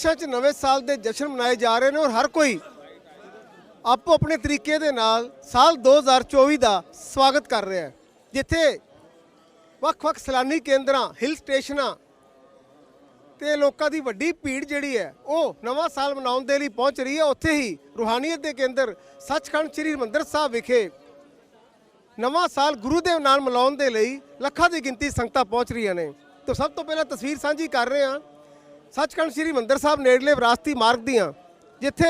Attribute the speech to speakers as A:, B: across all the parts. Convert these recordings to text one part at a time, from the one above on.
A: ਵਿਦੇਸ਼ਾਂ 'ਚ ਨਵੇਂ ਸਾਲ ਦੇ ਜਸ਼ਨ ਮਨਾਏ ਜਾ ਰਹੇ ਨੇ ਔਰ ਹਰ ਕੋਈ ਆਪੋ ਆਪਣੇ ਤਰੀਕੇ ਦੇ ਨਾਲ ਸਾਲ 2024 ਦਾ ਸਵਾਗਤ ਕਰ ਰਿਹਾ ਹੈ। ਜਿੱਥੇ ਵੱਖ-ਵੱਖ ਸੈਲਾਨੀ ਕੇਂਦਰਾਂ, ਹਿਲ ਸਟੇਸ਼ਨਾਂ ਤੇ ਲੋਕਾਂ ਦੀ ਵੱਡੀ ਭੀੜ ਜਿਹੜੀ ਹੈ, ਉਹ ਨਵਾਂ ਸਾਲ ਮਨਾਉਣ ਦੇ ਲਈ ਪਹੁੰਚ ਰਹੀ ਹੈ। ਉੱਥੇ ਹੀ ਰੂਹਾਨੀਅਤ ਦੇ ਕੇਂਦਰ ਸੱਚਖੰਡ ਸ੍ਰੀ ਹਰਿਮੰਦਰ ਸਾਹਿਬ ਵਿਖੇ ਨਵਾਂ ਸਾਲ ਗੁਰੂ ਦੇਵ ਨਾਲ ਮਨਾਉਣ ਦੇ ਲਈ ਲੱਖਾਂ ਦੀ ਗਿਣਤੀ ਸੰਗਤਾਂ ਪਹੁੰਚ ਰਹੀਆਂ ਨੇ। ਤਾਂ ਸਭ ਤੋਂ ਪਹਿਲਾਂ ਤਸਵੀਰ ਸਾਂਝੀ ਕਰ ਰਹੇ ਹਾਂ। ਸੱਚਖੰਡ ਸ੍ਰੀ ਹਰਿਮੰਦਰ ਸਾਹਿਬ ਨੇੜਲੇ ਵਿਰਾਸਤੀ ਮਾਰਗ ਦੀਆਂ, ਜਿੱਥੇ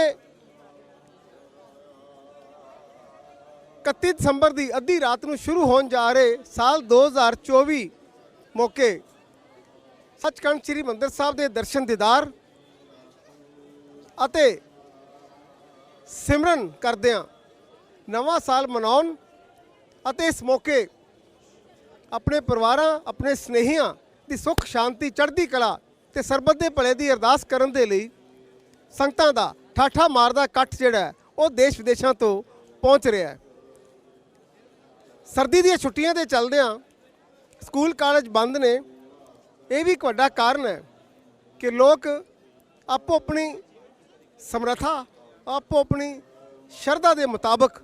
A: 31 ਦਸੰਬਰ ਦੀ ਅੱਧੀ ਰਾਤ ਨੂੰ ਸ਼ੁਰੂ ਹੋਣ ਜਾ ਰਹੇ ਸਾਲ 2024 ਮੌਕੇ ਸੱਚਖੰਡ ਸ੍ਰੀ ਹਰਿਮੰਦਰ ਸਾਹਿਬ ਦੇ ਦਰਸ਼ਨ ਦੀਦਾਰ ਅਤੇ ਸਿਮਰਨ ਕਰਦਿਆਂ ਨਵਾਂ ਸਾਲ ਮਨਾਉਣ ਅਤੇ ਇਸ ਮੌਕੇ ਆਪਣੇ ਪਰਿਵਾਰਾਂ, ਆਪਣੇ ਸਨੇਹੀਆਂ ਦੀ ਸੁੱਖ ਸ਼ਾਂਤੀ ਚੜ੍ਹਦੀ ਕਲਾ ਤੇ ਸਰਬੱਤ ਦੇ ਭਲੇ ਦੀ ਅਰਦਾਸ ਕਰਨ ਦੇ ਲਈ ਸੰਗਤਾਂ ਦਾ ਠਾਠਾ ਮਾਰਦਾ ਇਕੱਠ ਜਿਹੜਾ ਉਹ ਦੇਸ਼ ਵਿਦੇਸ਼ਾਂ ਤੋਂ ਪਹੁੰਚ ਰਿਹਾ ਹੈ। ਸਰਦੀ ਦੀਆਂ ਛੁੱਟੀਆਂ ਦੇ ਚੱਲਦਿਆਂ ਸਕੂਲ ਕਾਲਜ ਬੰਦ ਨੇ। ਇਹ ਵੀ ਇੱਕ ਵੱਡਾ ਕਾਰਨ ਹੈ ਕਿ ਲੋਕ ਆਪੋ ਆਪਣੀ ਸਮਰੱਥਾ, ਆਪੋ ਆਪਣੀ ਸ਼ਰਧਾ ਦੇ ਮੁਤਾਬਕ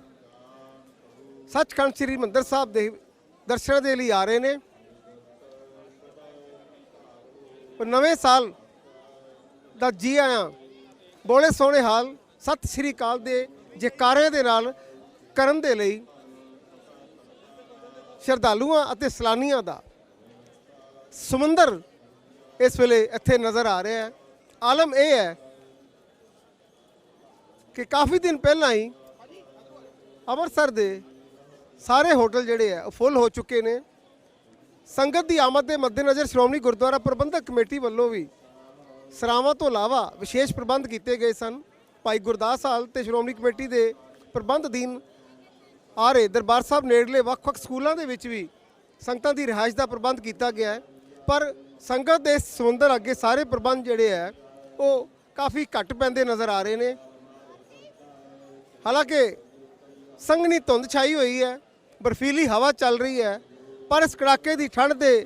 A: ਸੱਚਖੰਡ ਸ੍ਰੀ ਹਰਿਮੰਦਰ ਸਾਹਿਬ ਦੇ ਦਰਸ਼ਨਾਂ ਦੇ ਲਈ ਆ ਰਹੇ ਨੇ। ਉਹ ਨਵੇਂ ਸਾਲ ਦਾ ਜੀ ਆਇਆਂ। ਬੋਲੇ ਸੋਹਣੇ ਹਾਲ। ਸਤਿ ਸ੍ਰੀ ਅਕਾਲ ਦੇ ਜੈਕਾਰੇ ਦੇ ਨਾਲ ਕਰਨ ਦੇ ਲਈ ਸ਼ਰਧਾਲੂਆਂ ਅਤੇ ਸੈਲਾਨੀਆਂ ਦਾ ਸਮੁੰਦਰ ਇਸ ਵੇਲੇ ਇੱਥੇ ਨਜ਼ਰ ਆ ਰਿਹਾ ਹੈ। ਆਲਮ ਇਹ ਹੈ ਕਿ ਕਾਫੀ ਦਿਨ ਪਹਿਲਾਂ ਹੀ ਅੰਮ੍ਰਿਤਸਰ ਦੇ ਸਾਰੇ ਹੋਟਲ ਜਿਹੜੇ ਆ ਉਹ ਫੁੱਲ ਹੋ ਚੁੱਕੇ ਨੇ। ਸੰਗਤ ਦੀ ਆਮਦ ਦੇ ਮੱਦੇਨਜ਼ਰ ਸ਼੍ਰੋਮਣੀ ਗੁਰਦੁਆਰਾ ਪ੍ਰਬੰਧਕ ਕਮੇਟੀ ਵੱਲੋਂ ਵੀ ਸਰਾਵਾਂ ਤੋਂ ਇਲਾਵਾ ਵਿਸ਼ੇਸ਼ ਪ੍ਰਬੰਧ ਕੀਤੇ ਗਏ ਸਨ। ਭਾਈ ਗੁਰਦਾਸ ਹਾਲ ਤੇ ਸ਼੍ਰੋਮਣੀ ਕਮੇਟੀ ਦੇ ਪ੍ਰਬੰਧ ਅਧੀਨ ਆ ਰਹੇ ਦਰਬਾਰ ਸਾਹਿਬ ਨੇੜਲੇ ਵੱਖ-ਵੱਖ ਸਕੂਲਾਂ ਦੇ ਵਿੱਚ ਵੀ ਸੰਗਤਾਂ ਦੀ ਰਿਹਾਇਸ਼ ਦਾ ਪ੍ਰਬੰਧ ਕੀਤਾ ਗਿਆ ਹੈ। ਪਰ ਸੰਗਤ ਦੇ ਸਮੁੰਦਰ ਅੱਗੇ ਸਾਰੇ ਪ੍ਰਬੰਧ ਜਿਹੜੇ ਆ ਉਹ ਕਾਫੀ ਘੱਟ ਪੈਂਦੇ ਨਜ਼ਰ ਆ ਰਹੇ ਨੇ। ਹਾਲਾਂਕਿ ਸੰਘਣੀ ਧੁੰਦ ਛਾਈ ਹੋਈ ਹੈ, ਬਰਫੀਲੀ ਹਵਾ ਚੱਲ ਰਹੀ ਹੈ ਪਰ ਇਸ ਕੜਾਕੇ ਦੀ ਠੰਡ ਦੇ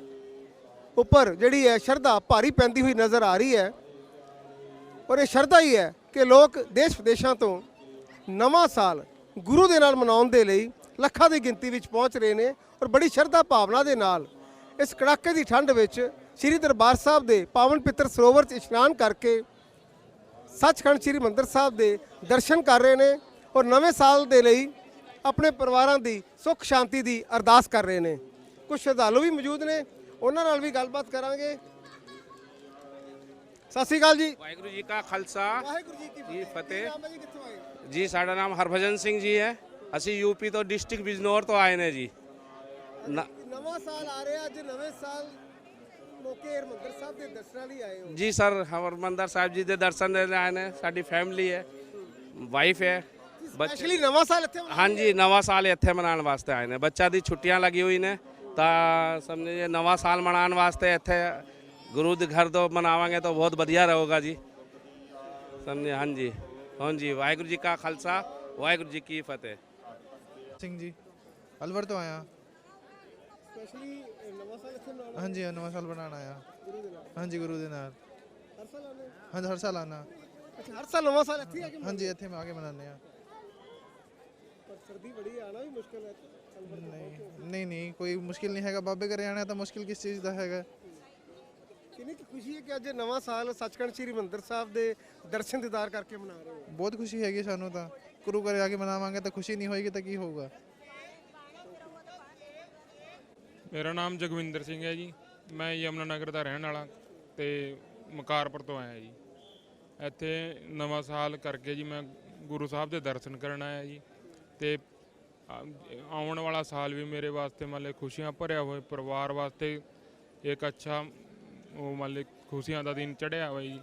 A: ਉੱਪਰ ਜਿਹੜੀ ਹੈ ਸ਼ਰਧਾ ਭਾਰੀ ਪੈਂਦੀ ਹੋਈ ਨਜ਼ਰ ਆ ਰਹੀ ਹੈ। ਔਰ ਇਹ ਸ਼ਰਧਾ ਹੀ ਹੈ ਕਿ ਲੋਕ ਦੇਸ਼ ਵਿਦੇਸ਼ਾਂ ਤੋਂ ਨਵਾਂ ਸਾਲ ਗੁਰੂ ਦੇ ਨਾਲ ਮਨਾਉਣ ਦੇ ਲਈ ਲੱਖਾਂ ਦੀ ਗਿਣਤੀ ਵਿੱਚ ਪਹੁੰਚ ਰਹੇ ਨੇ ਔਰ ਬੜੀ ਸ਼ਰਧਾ ਭਾਵਨਾ ਦੇ ਨਾਲ ਇਸ ਕੜਾਕੇ ਦੀ ਠੰਡ ਵਿੱਚ ਸ੍ਰੀ ਦਰਬਾਰ ਸਾਹਿਬ ਦੇ ਪਾਵਨ ਪਿੱਤਰ ਸਰੋਵਰ 'ਚ ਇਸ਼ਨਾਨ ਕਰਕੇ ਸੱਚਖੰਡ ਸ੍ਰੀ ਮੰਦਰ ਸਾਹਿਬ ਦੇ ਦਰਸ਼ਨ ਕਰ ਰਹੇ ਨੇ ਔਰ ਨਵੇਂ ਸਾਲ ਦੇ ਲਈ ਆਪਣੇ ਪਰਿਵਾਰਾਂ ਦੀ ਸੁੱਖ ਸ਼ਾਂਤੀ ਦੀ ਅਰਦਾਸ ਕਰ ਰਹੇ ਨੇ। ਕੁਝ ਸ਼ਰਧਾਲੂ ਵੀ ਮੌਜੂਦ ਨੇ ਉਹਨਾਂ ਨਾਲ ਵੀ ਗੱਲਬਾਤ ਕਰਾਂਗੇ। ਸਤਿ ਸ਼੍ਰੀ ਅਕਾਲ ਜੀ।
B: ਵਾਹਿਗੁਰੂ ਜੀ ਕਾ ਖਾਲਸਾ।
A: ਵਾਹਿਗੁਰੂ ਜੀ ਕੀ
B: ਜੀ ਫਤਿਹ।
A: ਨਾਮ ਹੈ ਜੀ ਕਿੱਥੋਂ ਆਏ?
B: ਜੀ ਸਾਡਾ ਨਾਮ ਹਰਭਜਨ ਸਿੰਘ ਜੀ ਹੈ। ਅਸੀਂ ਯੂਪੀ ਤੋਂ ਡਿਸਟ੍ਰਿਕਟ ਬਿਜਨੌਰ ਤੋਂ ਆਏ ਨੇ ਜੀ।
A: ਨਵਾਂ ਸਾਲ ਆ ਰਿਹਾ ਅੱਜ ਨਵੇਂ ਸਾਲ ਮੌਕੇ ਹਰਿਮੰਦਰ ਸਾਹਿਬ ਦੇ ਦਰਸ਼ਨਾਂ ਲਈ ਆਏ ਹੋ।
B: ਜੀ ਸਰ ਹਰਮੰਦਰ ਸਾਹਿਬ ਜੀ ਦੇ ਦਰਸ਼ਨ ਦੇਣ ਆਏ ਨੇ। ਸਾਡੀ ਫੈਮਿਲੀ ਹੈ ਵਾਈਫ ਹੈ ਬੱਚੇ
A: ਸਪੈਸ਼ਲੀ ਨਵਾਂ ਸਾਲ ਇੱਥੇ
B: ਹਾਂਜੀ ਨਵਾਂ ਸਾਲ ਇੱਥੇ ਮਨਾਉਣ ਵਾਸਤੇ ਆਏ ਨੇ। ਬੱਚਾ ਦੀ ਛੁੱਟੀਆਂ ਲੱਗੀ ਹੋਈ ਨੇ। ਤਾਂ ਸਮਝੇ ਨਵਾਂ ਸਾਲ ਮਨਾਉਣ ਵਾਸਤੇ ਇੱਥੇ ਗੁਰੂ ਦੇ ਘਰ ਤੋਂ ਮਨਾਵਾਂਗੇ ਤਾਂ ਬਹੁਤ ਵਧੀਆ ਰਹੇਗਾ ਜੀ। ਸਮਝੇ ਹਾਂਜੀ। ਹਾਂਜੀ ਵਾਹਿਗੁਰੂ ਜੀ ਕਾ ਖਾਲਸਾ ਵਾਹਿਗੁਰੂ ਜੀ ਕੀ ਫਤਿਹ।
C: ਸਿੰਘ ਜੀ ਅਲਵਰ ਤੋਂ ਆਇਆ।
A: ਸਪੈਸ਼ਲੀ ਨਵਾਂ ਸਾਲ ਇੱਥੇ ਮਨਾਉਣਾ।
C: ਹਾਂਜੀ ਨਵਾਂ ਸਾਲ ਬਣਾਉਣ ਆਇਆ।
A: ਗੁਰੂ ਦੇ ਨਾਲ।
C: ਹਾਂਜੀ ਗੁਰੂ ਦੇ ਨਾਲ।
A: ਹਰ ਸਾਲ ਆਉਂਦੇ ਹੋ?
C: ਹਾਂਜੀ ਹਰ ਸਾਲ ਆਉਣਾ
A: ਅੱਛਾ ਹਰ ਸਾਲ ਨਵਾਂ ਸਾਲ ਇੱਥੇ ਹੀ ਆ ਕੇ
C: ਹਾਂਜੀ ਇੱਥੇ ਮੈਂ ਆ ਕੇ ਮਨਾਉਂਦੇ ਆ।
A: ਸਰਦੀ ਬੜੀ ਆਣਾ ਵੀ ਮੁਸ਼ਕਲ ਹੈ
C: ਨਹੀਂ ਨਹੀਂ ਨਹੀਂ ਕੋਈ ਮੁਸ਼ਕਿਲ ਨਹੀਂ ਹੈਗਾ। ਬਾਬੇ ਘਰੇ ਆਣਾ ਤਾਂ ਮੁਸ਼ਕਿਲ ਕਿਸ ਚੀਜ਼ ਦਾ ਹੈਗਾ?
A: ਕਿੰਨੀ ਕੁ ਖੁਸ਼ੀ ਹੈ ਕਿ ਅੱਜ ਨਵਾਂ ਸਾਲ ਸੱਚਖੰਡ ਸ੍ਰੀ ਮੰਦਰ ਸਾਹਿਬ ਦੇ ਦਰਸ਼ਨ ਦੀਦਾਰ ਕਰਕੇ ਮਨਾ ਰਹੇ ਹੋ?
C: ਬਹੁਤ ਖੁਸ਼ੀ ਹੈਗੀ ਸਾਨੂੰ ਤਾਂ। ਗੁਰੂ ਘਰੇ ਆ ਕੇ ਮਨਾਵਾਂਗੇ ਤਾਂ ਖੁਸ਼ੀ ਨਹੀਂ ਹੋਏਗੀ ਤਾਂ ਕੀ ਹੋਊਗਾ?
D: ਮੇਰਾ ਨਾਮ ਜਗਵਿੰਦਰ ਸਿੰਘ ਹੈ ਜੀ। ਮੈਂ ਯਮਨਾ ਨਗਰ ਦਾ ਰਹਿਣ ਵਾਲਾ ਤੇ ਮਕਾਰਪੁਰ ਤੋਂ ਆਇਆ ਜੀ। ਇੱਥੇ ਨਵਾਂ ਸਾਲ ਕਰਕੇ ਜੀ ਮੈਂ ਗੁਰੂ ਸਾਹਿਬ ਦੇ ਦਰਸ਼ਨ ਕਰਨ ਆਇਆ ਜੀ। ਤੇ ਆ- ਆਉਣ ਵਾਲਾ ਸਾਲ ਵੀ ਮੇਰੇ ਵਾਸਤੇ ਮੰਨ ਲਓ ਖੁਸ਼ੀਆਂ ਭਰਿਆ ਹੋਇਆ ਪਰਿਵਾਰ ਵਾਸਤੇ ਇੱਕ ਅੱਛਾ ਉਹ ਮੰਨ ਲਓ ਖੁਸ਼ੀਆਂ ਦਾ ਦਿਨ ਚੜ੍ਹਿਆ ਹੋਇਆ ਜੀ।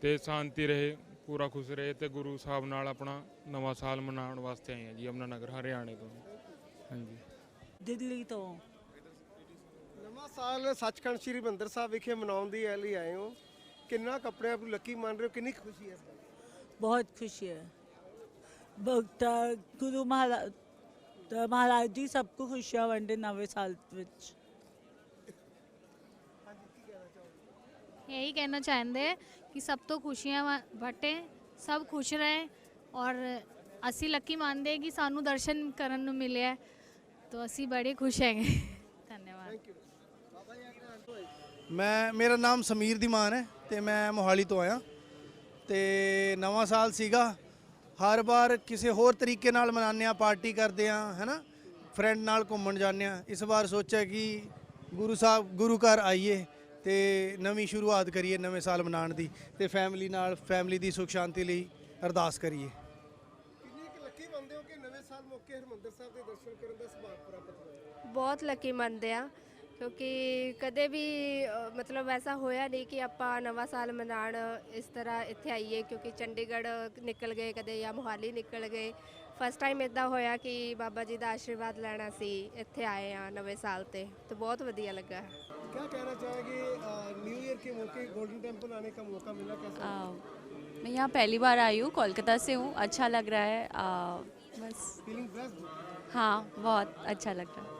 D: ਤੇ ਸ਼ਾਂਤੀ ਰਹੇ ਪੂਰਾ ਖੁਸ਼ ਰਹੇ ਤੇ ਗੁਰੂ ਸਾਹਿਬ ਨਾਲ ਆਪਣਾ ਨਵਾਂ ਸਾਲ ਮਨਾਉਣ ਵਾਸਤੇ ਆਏ ਹਾਂ ਜੀ ਯਮਨਾ ਨਗਰ ਹਰਿਆਣੇ ਤੋਂ। ਹਾਂਜੀ।
E: ਦਿੱਲੀ ਤੋਂ।
A: ਨਵਾਂ ਸਾਲ ਸੱਚਖੰਡ ਸ੍ਰੀ ਹਰਿਮੰਦਰ ਸਾਹਿਬ ਵਿਖੇ ਮਨਾਉਣ ਦੀ ਲਈ ਆਏ ਹੋ। ਕਿੰਨਾ ਕੁ ਆਪਣੇ ਆਪ ਨੂੰ ਲੱਕੀ ਮੰਨ ਰਹੇ ਹੋ ਕਿੰਨੀ ਖੁਸ਼ੀ ਹੈ?
E: ਬਹੁਤ ਖੁਸ਼ੀ ਹੈ। ਭਗਤਾ ਗੁਰੂ ਮਹਾਰਾਜ ਤਾਂ ਮਹਾਰਾਜ ਜੀ ਸਭ ਨੂੰ ਖੁਸ਼ੀਆਂ ਵੰਡੇ ਨਵੇਂ ਸਾਲ ਵਿੱਚ
F: यही कहना चाहते हैं कि सब तो खुशियां वा- ਵੰਡੇ ਸਭ ਖੁਸ਼ ਰਹੇ ਔਰ ਅਸੀਂ ਲੱਕੀ ਮੰਨਦੇ ਹਾਂ ਕਿ ਸਾਨੂੰ ਦਰਸ਼ਨ ਕਰਨ ਨੂੰ ਮਿਲਿਆ ਤਾਂ ਅਸੀਂ ਬੜੇ ਖੁਸ਼ ਹੈਗੇ ਧੰਨਵਾਦ
G: ਮੈਂ ਮੇਰਾ ਨਾਮ ਸਮੀਰ ਦੀਮਾਨ ਹੈ ਤੇ ਮੈਂ ਮੋਹਾਲੀ ਤੋਂ ਆਇਆ ਤੇ ਨਵਾਂ ਸਾਲ ਸੀਗਾ ਹਰ ਵਾਰ ਕਿਸੇ ਹੋਰ ਤਰੀਕੇ ਨਾਲ ਮਨਾਉਂਦੇ ਆ ਪਾਰਟੀ ਕਰਦੇ ਆ ਹੈਨਾ? ਫਰੈਂਡ ਨਾਲ ਘੁੰਮਣ ਜਾਂਦੇ ਆ ਇਸ ਵਾਰ ਸੋਚਿਆ ਕਿ ਗੁਰੂ ਸਾਹਿਬ ਗੁਰੂ ਘਰ ਆਈਏ ਤੇ ਨਵੀਂ ਸ਼ੁਰੂਆਤ ਕਰੀਏ ਨਵੇਂ ਸਾਲ ਮਨਾਉਣ ਦੀ ਤੇ ਫੈਮਿਲੀ ਨਾਲ ਫੈਮਿਲੀ ਦੀ ਸੁਖ ਸ਼ਾਂਤੀ ਲਈ ਅਰਦਾਸ ਕਰੀਏ।
A: ਕਿੰਨੀ ਕੁ ਲੱਕੀ ਮੰਨਦੇ ਹੋ ਕਿ ਨਵੇਂ ਸਾਲ ਮੌਕੇ ਹਰਿਮੰਦਰ ਸਾਹਿਬ ਦੇ ਦਰਸ਼ਨ ਕਰਨ ਦਾ ਸੁਭਾਗ ਪ੍ਰਾਪਤ ਹੋਇਆ?
H: ਬਹੁਤ ਲੱਕੀ ਮੰਨਦੇ ਆ ਕਿਉਂਕਿ ਕਦੇ ਵੀ ਅ, ਮਤਲਬ ਐਸਾ ਹੋਇਆ ਨਹੀਂ ਕਿ ਆਪਾਂ ਨਵਾਂ ਸਾਲ ਮਨਾਉਣ ਇਸ ਤਰ੍ਹਾਂ ਇੱਥੇ ਆਈਏ ਕਿਉਂਕਿ ਚੰਡੀਗੜ੍ਹ ਨਿਕਲ ਗਏ ਕਦੇ ਜਾਂ ਮੋਹਾਲੀ ਨਿਕਲ ਗਏ ਫਸਟ ਟਾਈਮ ਇਦਾਂ ਹੋਇਆ ਕਿ ਬਾਬਾ ਜੀ ਦਾ ਆਸ਼ੀਰਵਾਦ ਲੈਣਾ ਸੀ ਇੱਥੇ ਆਏ ਆ ਨਵੇਂ ਸਾਲ ਤੇ ਤੇ ਬਹੁਤ ਵਧੀਆ ਲੱਗਾ
A: क्या कहना चाहेंगे न्यू ईयर के मौके गोल्डन टेम्पल आने का मौका मिला कैसा
I: आ, मैं यहाँ पहली बार आई हूँ कोलकाता से हूँ अच्छा लग रहा है आ, बस
A: फीलिंग ब्लेस्ड
I: हाँ बहुत अच्छा लग रहा है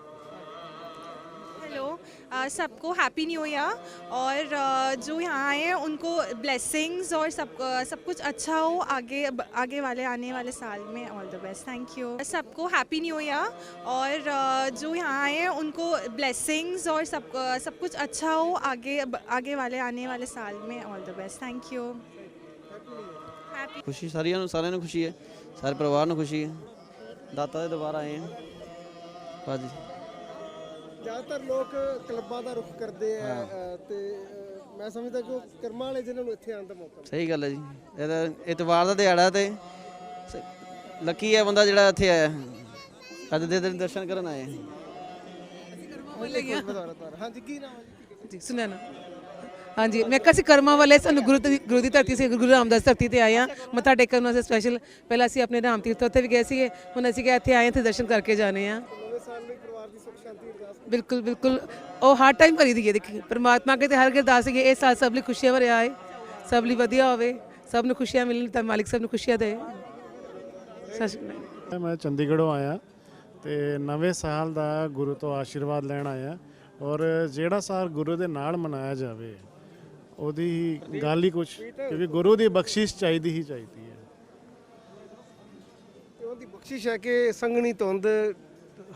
J: हेलो अ, सबको हैप्पी न्यू ईयर और अ, जो यहाँ आए हैं उनको ब्लेसिंग्स और सब अ, सब कुछ अच्छा हो आगे आगे वाले आने वाले साल में all the best thank you सबको हैप्पी न्यू ईयर और अ, जो यहाँ आए हैं उनको ब्लेसिंग्स और सब अ, सब कुछ अच्छा हो आगे आगे वाले आने वाले साल में all the best thank you happy
K: ਖੁਸ਼ੀ ਸਾਰਿਆਂ ਨੂੰ ਸਾਰਿਆਂ ਨੂੰ ਖੁਸ਼ੀ ਹੈ ਸਾਰੇ ਪਰਿਵਾਰ ਨੂੰ ਖੁਸ਼ੀ ਹੈ ਦਾਤਾ ਦੇ ਦੁਬਾਰਾ ਆਏ ਹਾਂ ਬਾਜੀ
A: ਜ਼ਿਆਦਾਤਰ ਲੋਕ ਕਲੱਬਾਂ ਦਾ ਰੁਖ ਕਰਦੇ ਆ ਤੇ ਮੈਂ ਸਮਝਦਾ ਕਿ ਉਹ ਕਰਮਾਂ ਵਾਲੇ ਜਿਨ੍ਹਾਂ ਨੂੰ ਇੱਥੇ ਆਉਣ ਦਾ ਮੌਕਾ
K: ਸਹੀ ਗੱਲ ਹੈ ਜੀ। ਇਹਦਾ ਇਤਵਾਰ ਦਾ ਦਿਹਾੜਾ ਤੇ ਲੱਕੀ ਹੈ ਬੰਦਾ ਜਿਹੜਾ ਇੱਥੇ ਆਇਆ। ਅੱਜ ਦੇ ਦਿਨ ਦਰਸ਼ਨ ਕਰਨ ਆਏ
A: ਮਿਲਿਆ ਹਾਂਜੀ ਕੀ ਨਾਮ ਹੈ ਜੀ?
L: ਜੀ ਸੁਣਿਆ ਨਾ। ਹਾਂਜੀ ਮੈਂ ਕਿਹਾ ਸੀ ਕਰਮਾਂ ਵਾਲੇ ਸਾਨੂੰ ਗੁਰੂ ਦੀ ਗੁਰੂ ਦੀ ਧਰਤੀ ਸੇ ਗੁਰੂ ਰਾਮਦਾਸ ਧਰਤੀ ਤੇ ਆਏ ਆ ਮੱਥਾ ਟੇਕਣ ਵਾਸਤੇ ਸਪੈਸ਼ਲ ਪਹਿਲਾਂ ਅਸੀਂ ਆਪਣੇ ਰਾਮ ਤੀਰਥ ਉੱਥੇ ਵੀ ਗਏ ਸੀਗੇ। ਹੁਣ ਅਸੀਂ ਕਿਹਾ ਇੱਥੇ ਆਏ ਹਾਂ ਤੇ ਦਰਸ਼ਨ ਕਰਕੇ ਜਾਣੇ ਆ
A: ਨਵੇਂ ਸਾਲ ਲਈ ਪਰਿਵਾਰ ਦੀ ਸੁਖ ਸ਼ਾਂਤੀ ਅਰਦਾਸ
L: ਬਿਲਕੁਲ ਬਿਲਕੁਲ। ਉਹ ਹਰ ਟਾਈਮ ਕਰੀ ਦੀ ਹੈ ਦੇਖੀ। ਪਰਮਾਤਮਾ ਅੱਗੇ ਤੇ ਹਰ ਅਰਦਾਸ ਹੈ ਇਹ ਸਾਲ ਸਭ ਲਈ ਖੁਸ਼ੀਆਂ ਭਰਿਆ ਆਏ। ਸਭ ਲਈ ਵਧੀਆ ਹੋਵੇ। ਸਭ ਨੂੰ ਖੁਸ਼ੀਆਂ ਮਿਲਣ ਤਾਂ ਮਾਲਿਕ ਸਭ ਨੂੰ ਖੁਸ਼ੀਆਂ ਦੇ। ਸਤਿ ਸ਼੍ਰੀ ਅਕਾਲ।
M: ਮੈਂ ਚੰਡੀਗੜ੍ਹੋਂ ਆਇਆ ਤੇ ਨਵੇਂ ਸਾਲ ਦਾ ਗੁਰੂ ਤੋਂ ਆਸ਼ੀਰਵਾਦ ਲੈਣ ਆਇਆ ਔਰ ਜਿਹੜਾ ਸਾਲ ਗੁਰੂ ਦੇ ਨਾਲ ਮਨਾਇਆ ਜਾਵੇ ਉਹਦੀ ਗੱਲ ਹੀ ਕੁਝ ਕਿਉਂਕਿ ਗੁਰੂ ਦੀ ਬਖਸ਼ਿਸ਼ ਚਾਹੀਦੀ ਹੀ ਚਾਹੀਦੀ ਹੈ।
A: ਤੇ ਉਹਦੀ ਬਖਸ਼ਿਸ਼ ਹੈ ਕਿ ਸੰਗਣੀ ਧੁੰਦ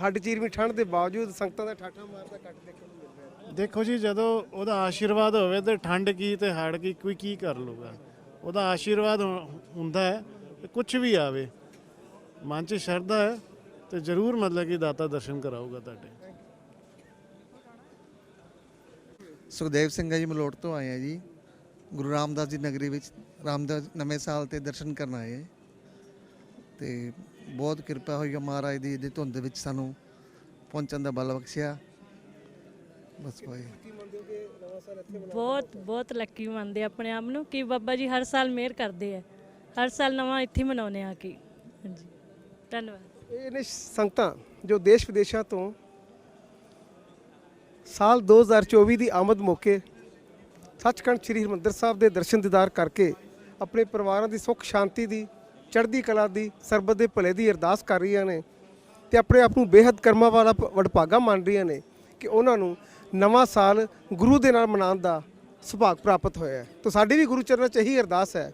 A: ਹੱਡ ਚੀਰਵੀਂ ਠੰਡ ਦੇ ਬਾਵਜੂਦ ਸੰਗਤਾਂ ਦਾ ਠਾਠਾ ਮਾਰਦਾ ਕੱਟ ਦੇਖਣ ਨੂੰ ਮਿਲ ਰਿਹਾ
M: ਦੇਖੋ ਜੀ ਜਦੋਂ ਉਹਦਾ ਆਸ਼ੀਰਵਾਦ ਹੋਵੇ ਤੇ ਠੰਡ ਕੀ ਤੇ ਹੜ ਕੀ ਕੋਈ ਕੀ ਕਰ ਲੂਗਾ ਉਹਦਾ ਆਸ਼ੀਰਵਾਦ ਹੁ- ਹੁੰਦਾ ਹੈ ਕੁਝ ਵੀ ਆਵੇ। ਮਨ 'ਚ ਸ਼ਰਧਾ ਹੈ ਤੇ ਜ਼ਰੂਰ ਮਤਲਬ ਕਿ ਦਾਤਾ ਦਰਸ਼ਨ ਕਰਾਊਗਾ ਤੁਹਾਡੇ।
G: ਸੁਖਦੇਵ ਸਿੰਘ ਹੈ ਜੀ ਮਲੋਟ ਤੋਂ ਆਏ ਆ ਜੀ। ਗੁਰੂ ਰਾਮਦਾਸ ਜੀ ਨਗਰੀ ਵਿੱਚ ਰਾਮਦਾਸ ਨਵੇਂ ਸਾਲ ਤੇ ਦਰਸ਼ਨ ਕਰਨ ਆਏ। ਤੇ ਬਹੁਤ ਕਿਰਪਾ ਹੋਈ ਹੈ ਮਹਾਰਾਜ ਦੀ ਇਹਦੀ ਧੁੰਦ ਵਿੱਚ ਸਾਨੂੰ ਪਹੁੰਚਣ ਦਾ ਬਲ ਬਖਸ਼ਿਆ। ਬਸ ਭਾਈ।
I: ਬਹੁਤ ਬਹੁਤ ਲੱਕੀ ਮੰਨਦੇ ਆਪਣੇ ਆਪ ਨੂੰ ਕਿ ਬਾਬਾ ਜੀ ਹਰ ਸਾਲ ਮਿਹਰ ਕਰਦੇ ਆ। ਹਰ ਸਾਲ ਨਵਾਂ ਇੱਥੇ ਮਨਾਉਨੇ ਆ ਕੇ ਹਾਂਜੀ। ਧੰਨਵਾਦ।
A: ਇਹ ਨੇ ਸੰਗਤਾਂ ਜੋ ਦੇਸ਼ ਵਿਦੇਸ਼ਾਂ ਤੋਂ ਸਾਲ 2024 ਦੀ ਆਮਦ ਮੌਕੇ ਸੱਚਖੰਡ ਸ੍ਰੀ ਹਰਿਮੰਦਰ ਸਾਹਿਬ ਦੇ ਦਰਸ਼ਨ ਦੀਦਾਰ ਕਰਕੇ ਆਪਣੇ ਪਰਿਵਾਰਾਂ ਦੀ ਸੁੱਖ ਸ਼ਾਂਤੀ ਦੀ ਚੜ੍ਹਦੀ ਕਲਾ ਦੀ ਸਰਬਤ ਦੇ ਭਲੇ ਦੀ ਅਰਦਾਸ ਕਰ ਰਹੀਆਂ ਨੇ ਤੇ ਆਪਣੇ ਆਪ ਨੂੰ ਬੇਹੱਦ ਕਰਮਾਂ ਵਾਲਾ ਵਡਭਾਗਾ ਮੰਨ ਰਹੀਆਂ ਨੇ ਕਿ ਉਹਨਾਂ ਨੂੰ ਨਵਾਂ ਸਾਲ ਗੁਰੂ ਦੇ ਨਾਲ ਮਨਾਉਣ ਦਾ ਸੁਭਾਗ ਪ੍ਰਾਪਤ ਹੋਇਆ ਹੈ। ਤਾਂ ਸਾਡੀ ਵੀ ਗੁਰੂ ਚਰਨਾਂ 'ਚ ਇਹੀ ਅਰਦਾਸ ਹੈ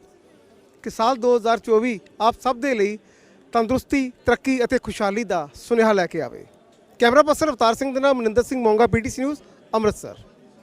A: ਕਿ ਸਾਲ 2024 ਆਪ ਸਭ ਦੇ ਲਈ ਤੰਦਰੁਸਤੀ, ਤਰੱਕੀ ਅਤੇ ਖੁਸ਼ਹਾਲੀ ਦਾ ਸੁਨੇਹਾ ਲੈ ਕੇ ਆਵੇ। ਕੈਮਰਾ ਪਰਸਨ ਅਵਤਾਰ ਸਿੰਘ ਦੇ ਨਾਲ ਮਨਿੰਦਰ ਸਿੰਘ ਮੋਂਗਾ ਪੀਟੀਸੀ ਨਿਊਜ਼ ਅੰਮ੍ਰਿਤਸਰ।